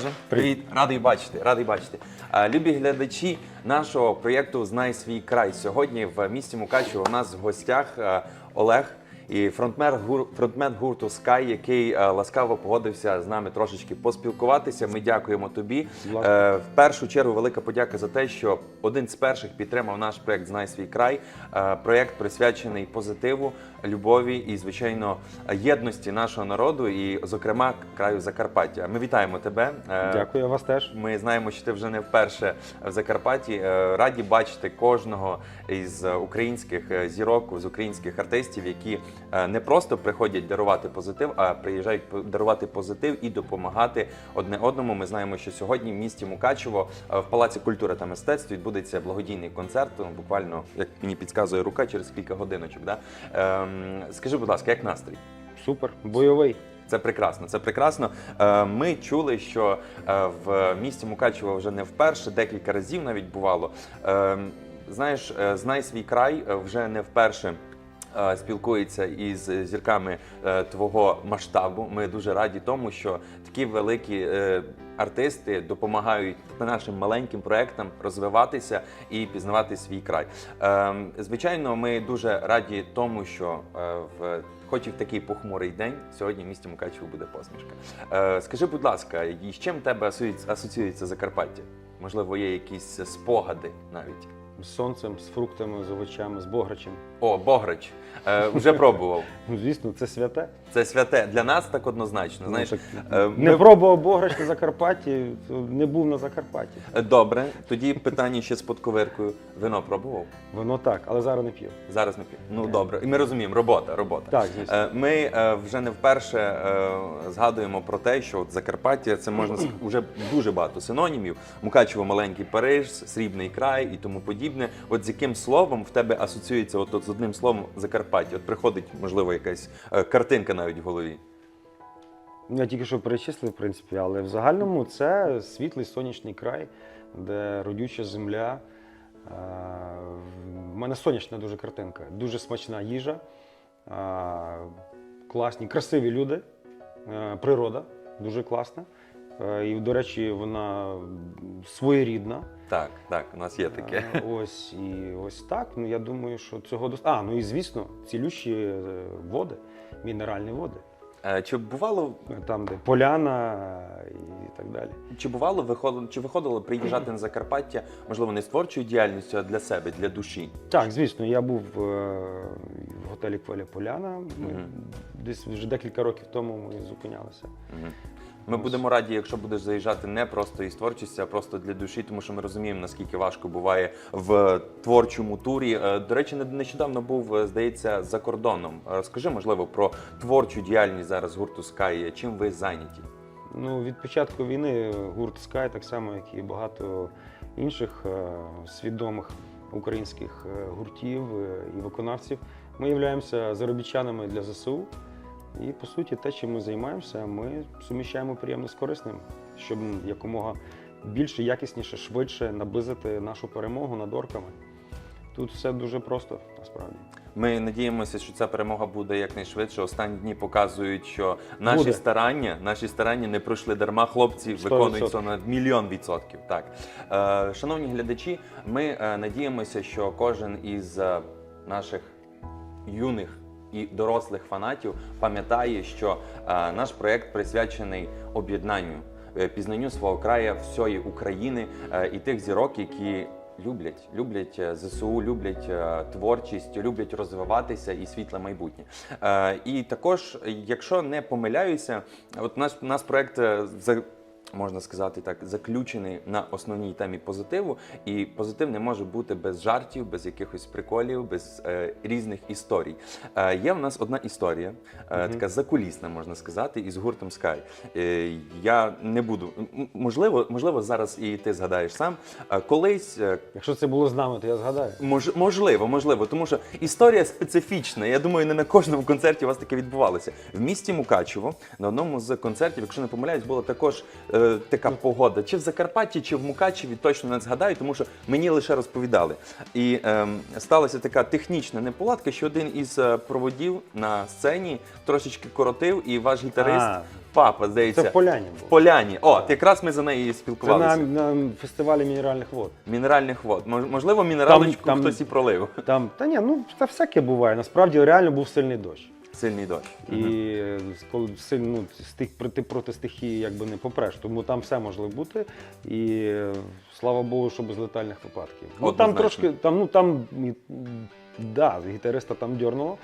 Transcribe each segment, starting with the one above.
Олеже. Привіт. Радий бачити, радий бачити. Любі глядачі нашого проєкту Знай свій край. Сьогодні в місті Мукачево у нас в гостях Олег. І фронтмен, гур, фронтмен гурту Sky, який е, ласкаво погодився з нами трошечки поспілкуватися. Ми дякуємо тобі. Е, в першу чергу велика подяка за те, що один з перших підтримав наш проект Знай свій край. Е, проєкт присвячений позитиву, любові і, звичайно, єдності нашого народу, і, зокрема, краю Закарпаття. Ми вітаємо тебе. Е, Дякую, вас теж. Ми знаємо, що ти вже не вперше в Закарпатті. Е, Раді бачити кожного із українських зірок, з українських артистів, які не просто приходять дарувати позитив, а приїжджають дарувати позитив і допомагати одне одному. Ми знаємо, що сьогодні в місті Мукачево е, в Палаці культури та мистецтв відбудеться благодійний концерт. ну, Буквально, як мені підказує рука, через кілька годиночок. Да? Ем, скажи, будь ласка, як настрій? Супер. Бойовий. Це прекрасно. Це прекрасно. Е, Ми чули, що е, в місті Мукачево вже не вперше, декілька разів навіть бувало. Е, Знаєш, е, знай свій край е, вже не вперше. Е, Спілкується із зірками е, твого масштабу. Ми дуже раді тому, що такі великі е, артисти допомагають нашим маленьким проектам розвиватися і пізнавати свій край. Звичайно, ми дуже раді тому, що в Хоч і в такий похмурий день, сьогодні в місті Мукачево буде посмішка. Е, скажи, будь ласка, і з чим тебе асоціюється Закарпаття? Можливо, є якісь спогади навіть. З сонцем, з фруктами, з овочами, з бограчем. О, Бограч. Е, вже пробував. Ну, звісно, це святе. Це святе для нас так однозначно. Знаєш, Ну, так, е, не ми- пробував бограч на Закарпатті, то не був на Закарпатті. Е, Добре, тоді питання ще з подковиркою. Вино пробував? Воно так, але зараз не п'ю. Зараз не п'ю. Ну добре. І ми розуміємо, робота, робота. Так, звісно. Е, Ми е, вже не вперше е, згадуємо про те, що от Закарпаття це можна вже дуже багато синонімів. Мукачево маленький Париж, срібний край і тому подібне. От з яким словом в тебе асоціюється от, от з одним словом Закарпаття? От приходить, можливо, якась е, картинка навіть в голові. Я тільки що перечислив, в принципі, але в загальному це світлий сонячний край, де родюча земля. Е, В мене сонячна дуже картинка, дуже смачна їжа, е, класні, красиві люди, е, природа дуже класна. Е, І, до речі, вона своєрідна. Так, так, у нас є таке. Е, Ось і ось так. Ну я думаю, що цього дост... А, ну і звісно, цілющі е, води, мінеральні води. Е, Чи бувало Там, де поляна і так далі. Чи бувало виходило, чи виходило приїжджати на Закарпаття, можливо, не з творчою діяльністю, а для себе, для душі? Так, звісно, я був е, в готелі Кваля Поляна. Ми Мгм. Десь вже декілька років тому ми зупинялися. Мгм. Ми будемо раді, якщо будеш заїжджати не просто із творчості, а просто для душі, тому що ми розуміємо, наскільки важко буває в творчому турі. Е, До речі, не- нещодавно був, е, здається, за кордоном. Розкажи, можливо, про творчу діяльність зараз гурту Sky. Чим ви зайняті? Ну, від початку війни гурт Sky, так само, як і багато інших е, свідомих українських гуртів і виконавців, ми являємося заробітчанами для ЗСУ. І по суті, те, чим ми займаємося, ми суміщаємо приємне з корисним, щоб якомога більше, якісніше, швидше наблизити нашу перемогу над орками. Тут все дуже просто насправді. Ми надіємося, що ця перемога буде якнайшвидше. Останні дні показують, що наші Буде. старання, наші старання не пройшли дарма. Хлопці Сто виконують це на мільйон відсотків. Так, е, шановні глядачі, ми е, надіємося, що кожен із е, наших юних. І дорослих фанатів пам'ятає, що е, наш проєкт присвячений об'єднанню, е, пізнанню свого краю, всієї України е, і тих зірок, які люблять, люблять ЗСУ, люблять творчість, люблять розвиватися і світле майбутнє. І також, якщо не помиляюся, от наш наш проект. Можна сказати так, заключений на основній темі позитиву, і позитив не може бути без жартів, без якихось приколів, без е, різних історій. Е, є в нас одна історія, е, така закулісна, можна сказати, із гуртом Sky. Е, я не буду, можливо, можливо, зараз і ти згадаєш сам. Е, колись е, Якщо це було з нами, то я згадаю. Мож, можливо, можливо, тому що історія специфічна. Я думаю, не на кожному концерті у вас таке відбувалося. В місті Мукачево на одному з концертів, якщо не помиляюсь, була також е, така погода. Чи в Закарпатті, чи в Мукачеві, точно не згадаю, тому що мені лише розповідали. І ем, сталася така технічна неполадка, що один із е, проводів на сцені трошечки коротив, і ваш гітарист А. папа, Це здається. в Поляні В було. Поляні. О, якраз ми за нею і Це на, спілкувалися. на фестивалі мінеральних вод. Мінеральних вод. Мож- Можливо, мінералочку Там- там- хтось і пролив. Там, та ні, ну та всяке буває. Насправді реально був сильний дощ. Сильний дощ. І коли сильно ну, стих, проти, проти стихії якби не попреш, тому там все може бути. І слава Богу, що без летальних випадків. Ну там трошки, там, ну там да, гітариста там дьорнуло.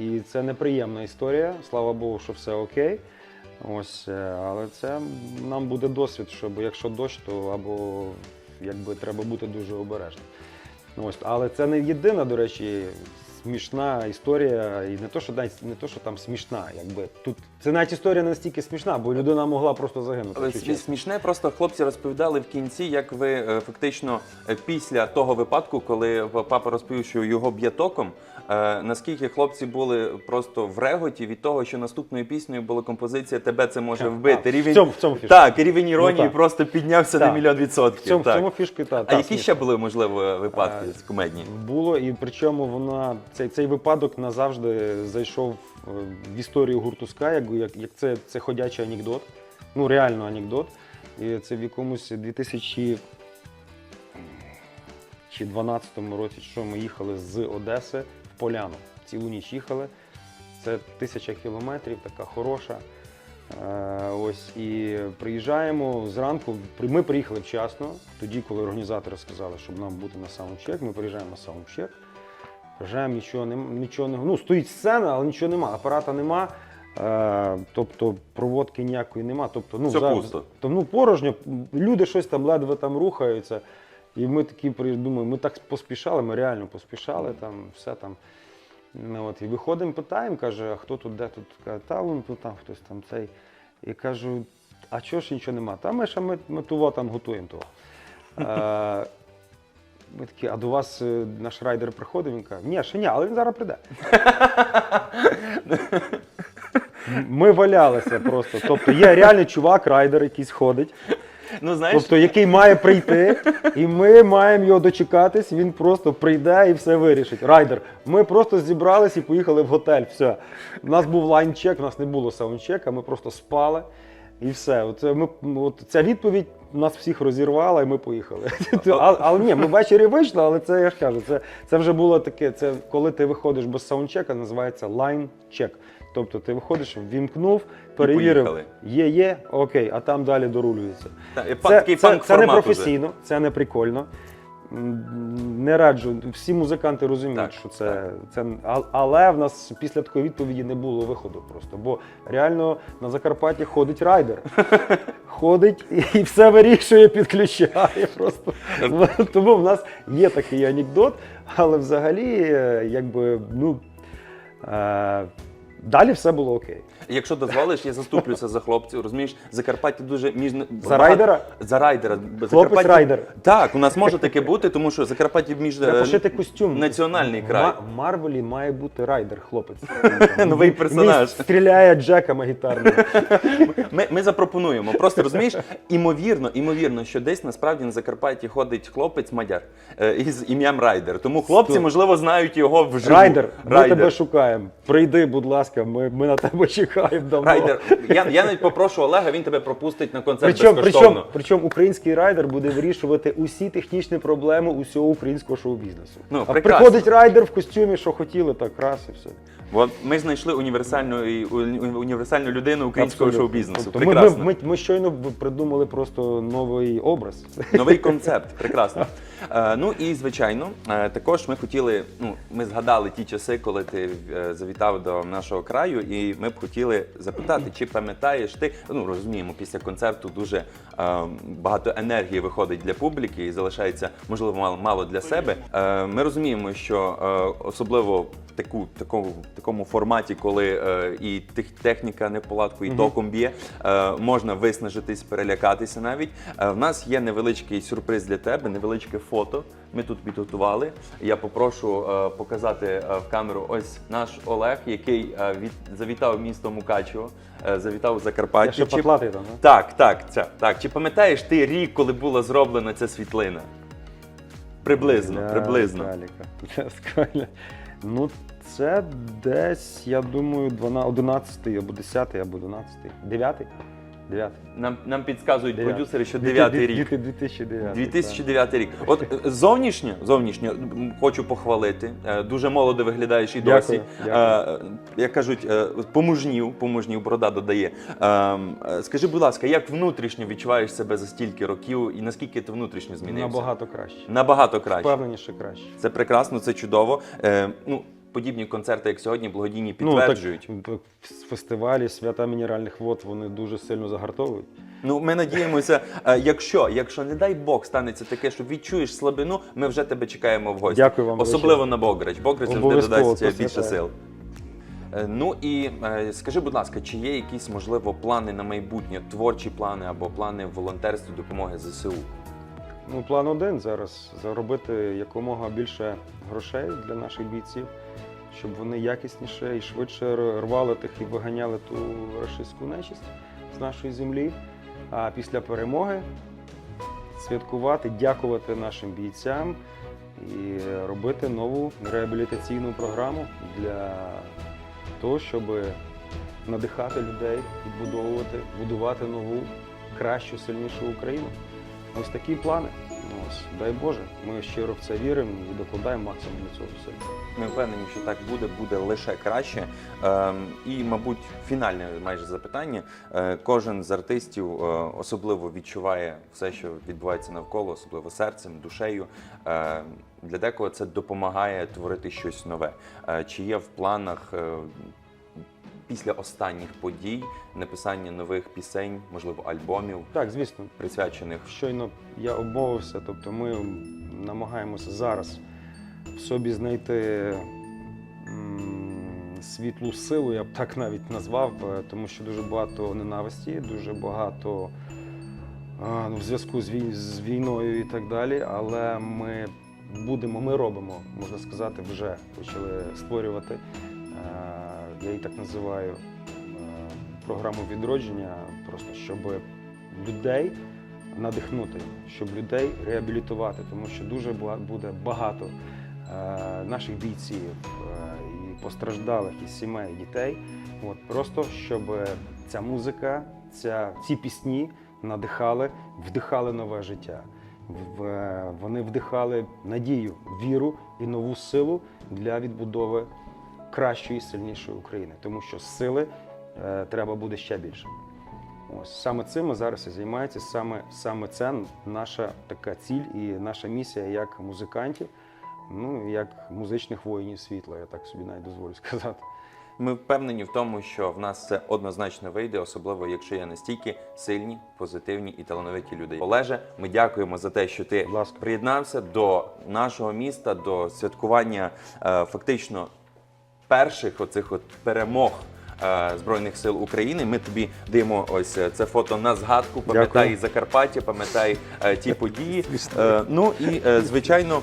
І це неприємна історія. Слава Богу, що все окей. Ось, е, але це нам буде досвід, щоб якщо дощ, то або якби треба бути дуже обережним. Ось, але це не єдина, до речі, смішна історія, і не то, що навіть не то, що там смішна, якби тут це навіть історія не настільки смішна, бо людина могла просто загинути. Але якщо смі- чесно. смішне, просто хлопці розповідали в кінці, як ви е, фактично е, після того випадку, коли папа розповів, що його б'є током, е, наскільки хлопці були просто в реготі від того, що наступною піснею була композиція Тебе це може вбити. а, в цьому- в цьому фішка. так, рівень іронії так. просто піднявся на Так. мільйон В відсотків. цьому, в так. цьому фішки та, А та, які смішно. ще були можливо випадки А, з комедні? Було, і причому вона цей, цей випадок назавжди зайшов е, в історію гурту Sky, як, як, це, це ходячий анекдот. Ну, реально анекдот. І це в якомусь 2000 чи 12 році, що ми їхали з Одеси в Поляну. Цілу ніч їхали. Це тисяча кілометрів, така хороша. Е, Ось і приїжджаємо зранку. Ми приїхали вчасно, тоді, коли організатори сказали, щоб нам бути на саундчек. Ми приїжджаємо на саундчек. Приїжджаємо, нічого не нічого не ну стоїть сцена, але нічого нема. Апарата нема. Е, тобто проводки ніякої нема. Тобто, ну Все за- пусто. то, ну, порожньо, люди щось там ледве там рухаються. І ми такі думаю, ми так поспішали, ми реально поспішали, там все там. Ну, от, і виходимо, питаємо, каже, а хто тут, де тут? Каже, та вон тут там хтось там цей. І кажу, а чого ж нічого нема? Та ми ще ми, ми того там готуємо того. Е, ми такі, а до вас е, наш райдер приходить? Він каже, ні, ще ні, але він зараз прийде. Ми валялися просто. Тобто є реальний чувак, райдер якийсь ходить, Ну знаєш, тобто який має прийти, і ми маємо його дочекатись, він просто прийде і все вирішить. Райдер. Ми просто зібрались і поїхали в готель. Все. У нас був лайн-чек, у нас не було саундчека, ми просто спали. І все. Оце ми, от ця відповідь нас всіх розірвало, і ми поїхали. Але, але ні, ми ввечері вийшли, але це я ж кажу, це, це вже було таке. Це коли ти виходиш без саундчека, називається лайн-чек. Тобто ти виходиш, вімкнув, перевірив, є, є, окей, а там далі дорулюється. та, Це, це, це не професійно, це не прикольно. Не раджу. Всі музиканти розуміють, Так, що це, так. це. Але в нас після такої відповіді не було виходу просто. Бо реально на Закарпатті ходить райдер. Ходить і все вирішує, підключає просто. Тому в нас є такий анекдот, але взагалі, е, якби, ну. Е, далі все було окей. Якщо дозволиш, я заступлюся за хлопців. Розумієш, Закарпаття дуже між За райдера? За райдера. Хлопець райдер. Так, у нас може таке бути, тому що Закарпаття між Треба пошити костюм. національний край. В Марвелі має бути райдер, хлопець. Новий персонаж. Стріляє джеками гітарними. Ми, ми запропонуємо. Просто розумієш, імовірно, імовірно, що десь насправді на Закарпатті ходить хлопець мадяр е, із ім'ям Райдер. Тому хлопці, можливо, знають його вживу. Райдер, ми тебе шукаємо. Прийди, будь ласка, ми, ми на тебе чекаємо давно. Райдер. Я, я навіть попрошу Олега, він тебе пропустить на концерт Причому, безкоштовно. причому, причому український райдер буде вирішувати усі технічні проблеми усього українського шоу-бізнесу. Ну, а прекрасно. приходить райдер в костюмі, що хотіли, так раз і все. От ми знайшли універсальну, і- універсальну людину українського Абсолютно. шоу-бізнесу. Тобто ми, ми, Прекрасно. ми, ми щойно придумали просто новий образ. Новий концепт, прекрасно. Е, ну і звичайно, е, також ми хотіли. Ну, ми згадали ті часи, коли ти е, завітав до нашого краю, і ми б хотіли запитати, чи пам'ятаєш ти? Ну розуміємо, після концерту дуже багато енергії виходить для публіки і залишається можливо мало, для себе. Ми розуміємо, що особливо таку такому такому форматі, коли е, і тех, техніка не в полатку, і током б'є, е, можна виснажитись, перелякатися навіть. Е, в нас є невеличкий сюрприз для тебе, невеличке фото. Ми тут підготували. Я попрошу е, показати е, в камеру ось наш Олег, який е, від завітав місто Мукачево, е, завітав у Закарпаття. Я ще Чи- потлатий там, да? Так, так, це, так. Чи пам'ятаєш ти рік, коли була зроблена ця світлина? Приблизно, приблизно. Скаля. Ну, це десь, я думаю, 12, 11 або 10 або 12. 9? 9. Нам, нам підказують Дев'ятий. продюсери, що 9 рік. 2009. 2009 рік. От е, зовнішньо, зовнішньо м, хочу похвалити. Е, Дуже молодо виглядаєш і Дякую, досі. дякую. Е, Як кажуть, е, помужнів, помужнів, борода додає. Ем, е, Скажи, будь ласка, як внутрішньо відчуваєш себе за стільки років і наскільки ти внутрішньо змінився? Набагато краще. Набагато краще. Впевненіше краще. Це прекрасно, це чудово. Е, ну, подібні концерти, як сьогодні, благодійні Ну, так, підтверджують. фестивалі, свята мінеральних вод, вони дуже сильно загартовують. Ну, ми надіємося, е, якщо, якщо не дай Бог станеться таке, що відчуєш слабину, ми вже тебе чекаємо в гості. Дякую вам Особливо величезне. на Бограч. Бограч завжди додасть більше сил. Е, Ну і е, скажи, будь ласка, чи є якісь можливо плани на майбутнє, творчі плани або плани волонтерстві допомоги ЗСУ? Ну, план один зараз заробити якомога більше грошей для наших бійців, щоб вони якісніше і швидше рвали тих і виганяли ту рашистську нечисть з нашої землі. А після перемоги святкувати, дякувати нашим бійцям і робити нову реабілітаційну програму для того, щоб надихати людей, відбудовувати, будувати нову, кращу, сильнішу Україну. Ось такі плани. Ну, Ось, дай Боже, ми щиро в це віримо і докладаємо максимум для цього зусиль. Ми впевнені, що так буде, буде лише краще. Ем, і, мабуть, фінальне майже запитання. Е, кожен з артистів е, особливо відчуває все, що відбувається навколо, особливо серцем, душею. Е, для декого це допомагає творити щось нове. Е, чи є в планах е, після останніх подій написання нових пісень, можливо, альбомів, Так, звісно, присвячених щойно я обмовився, тобто ми намагаємося зараз в собі знайти м, світлу силу, я б так навіть назвав, е, тому що дуже багато ненависті, дуже багато а, ну, в зв'язку з, вій- з війною і так далі. Але ми будемо, ми робимо, можна сказати, вже почали створювати. е, Я її так називаю е, програму відродження, просто щоб людей надихнути, щоб людей реабілітувати, тому що дуже буде багато е, наших бійців е, і постраждалих із сімей і дітей. От просто щоб ця музика, ця, ці пісні надихали, вдихали нове життя. Вони вдихали надію, віру і нову силу для відбудови кращої, сильнішої України, тому що сили е, треба буде ще більше. Ось саме цим ми зараз і займаємося. Саме, саме це наша така ціль і наша місія як музикантів, ну як музичних воїнів світла, я так собі навіть дозволю сказати. Ми впевнені в тому, що в нас це однозначно вийде, особливо якщо є настільки сильні, позитивні і талановиті люди. Олеже, ми дякуємо за те, що ти приєднався до нашого міста, до святкування е, фактично перших оцих от перемог. е, Збройних сил України. Ми тобі даємо ось е, це фото на згадку. Пам'ятай Дякую. Закарпаття, пам'ятай е, ті події. Ну і звичайно.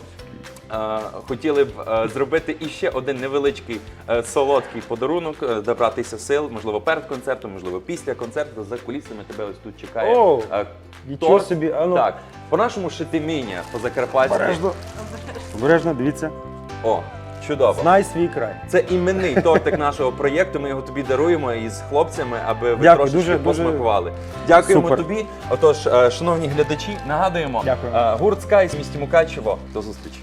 Хотіли б зробити іще один невеличкий солодкий подарунок, добратися сил, можливо, перед концертом, можливо, після концерту. За кулісами тебе ось тут чекає. О, Нічого торт. собі, а ну Так, по-нашому шитиміння, по закарпатськи. обережно. Обережно, дивіться. О, чудово. Знай свій край. Це іменний тортик нашого проєкту. Ми його тобі даруємо із хлопцями, аби ви Дякую, трошечки дуже- дуже посмакували. Дякуємо супер. тобі. Отож, е, шановні глядачі, нагадуємо, Дякую. е, гурт Скай з місті Мукачево. До зустрічі.